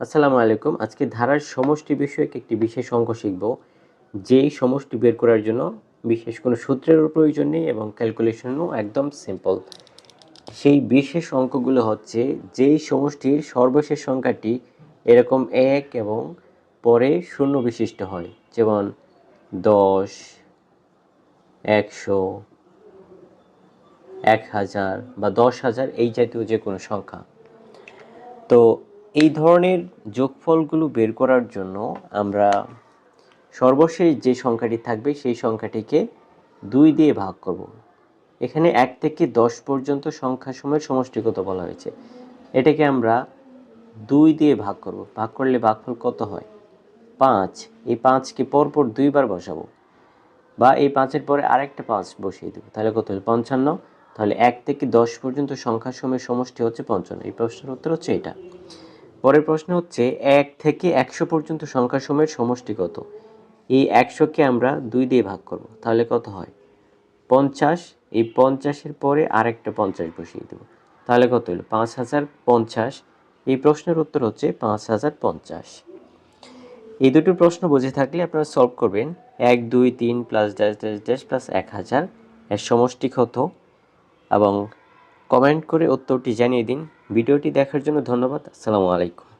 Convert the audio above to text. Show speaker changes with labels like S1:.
S1: আসসালামু আলাইকুম। আজকে ধারার সমষ্টি বিষয়ক একটি বিশেষ অঙ্ক শিখব। যেই সমষ্টি বের করার জন্য বিশেষ কোনো সূত্রেরও প্রয়োজন নেই এবং ক্যালকুলেশনও একদম সিম্পল। সেই বিশেষ অঙ্কগুলো হচ্ছে যেই সমষ্টির সর্বশেষ সংখ্যাটি এরকম এক এবং পরে শূন্য বিশিষ্ট হয়। যেমন দশ, একশো, এক হাজার বা দশ হাজার এই জাতীয় যে কোনো সংখ্যা। তো এই ধরনের যোগফলগুলো বের করার জন্য আমরা সর্বশেষ যে সংখ্যাটি থাকবে সেই সংখ্যাটিকে দুই দিয়ে ভাগ করব। এখানে এক থেকে দশ পর্যন্ত সংখ্যা সময়ের সমষ্টিগত বলা হয়েছে। এটাকে আমরা দুই দিয়ে ভাগ করব। ভাগ করলে ভাগফল কত হয়? পাঁচ। এই পাঁচকে পরপর দুইবার বসাবো। বা এই পাঁচের পরে আরেকটা পাঁচ বসিয়ে দেবো। তাহলে কত হলো? পঞ্চান্ন। তাহলে এক থেকে দশ পর্যন্ত সংখ্যা সময়ের সমষ্টি হচ্ছে পঞ্চান্ন। এই প্রশ্নের উত্তর হচ্ছে এটা। পরের প্রশ্ন হচ্ছে, এক থেকে একশো পর্যন্ত সংখ্যা সময়ের সমষ্টি কত? এই একশোকে আমরা দুই দিয়ে ভাগ করব, তাহলে কত হয়? পঞ্চাশ, এই পঞ্চাশের পরে আরেকটা পঞ্চাশ বসিয়ে দেবো, তাহলে কত হলো? পাঁচ হাজার পঞ্চাশ। এই প্রশ্নের উত্তর হচ্ছে পাঁচ হাজার পঞ্চাশ। এই দুটো প্রশ্ন বুঝে থাকলে আপনারা সলভ করবেন, এক, দুই, তিন plus dash dash dash plus এক হাজার। এর সমষ্টি কত? এবং কমেন্ট করে উত্তরটি জানিয়ে দিন। ভিডিওটি দেখার জন্য ধন্যবাদ। আসসালামু আলাইকুম।